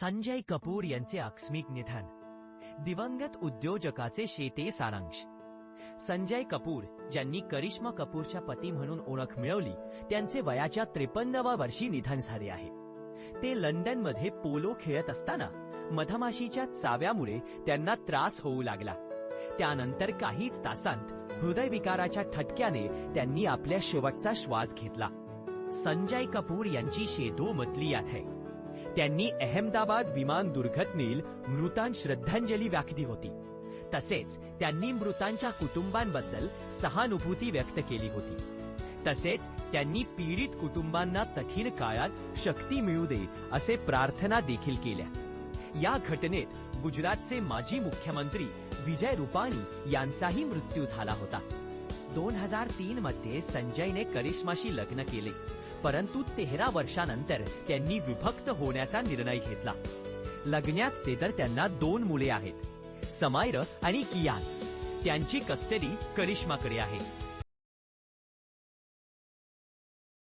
संजय कपूर यांचे आकस्मिक निधन. दिवंगत उद्योजकाचे शेते सारांश. संजय कपूर ज्यांनी करिश्मा कपूरच्या पती म्हणून ओळख मिळवली त्यांचे वयाच्या त्रेपन्नवा वर्षी निधन झाले आहे. ते लंडनमध्ये पोलो खेळत असताना मधमाशीच्या चाव्यामुळे त्यांना त्रास होऊ लागला. त्यानंतर काहीच तासांत हृदयविकाराच्या ठटक्याने त्यांनी आपल्या शेवटचा श्वास घेतला. संजय कपूर यांची शेदो मतली आहे. त्यांनी अहमदाबाद विमान दुर्घटनेल मृतां श्रद्धांजली व्यक्ती होती. तसेच त्यांनी मृतांच्या कुटुंबांबद्दल सहानुभूती व्यक्त केली होती. तसेच त्यांनी पीडित कुटुंबांना कठीण काळात शक्ती मिळू दे असे प्रार्थना देखील केल्या. या घटनेत गुजरातचे माजी मुख्यमंत्री विजय रुपाणी यांचाही मृत्यू झाला होता. दोन हजार तीन मध्ये संजयने करिश्माशी लग्न केले. परंतु तेरा वर्षानंतर त्यांनी विभक्त होण्याचा निर्णय घेतला. लग्नात ते तर त्यांना दोन मुले आहेत समायर आणि कियान. त्यांची कस्टडी करिश्माकडे आहे.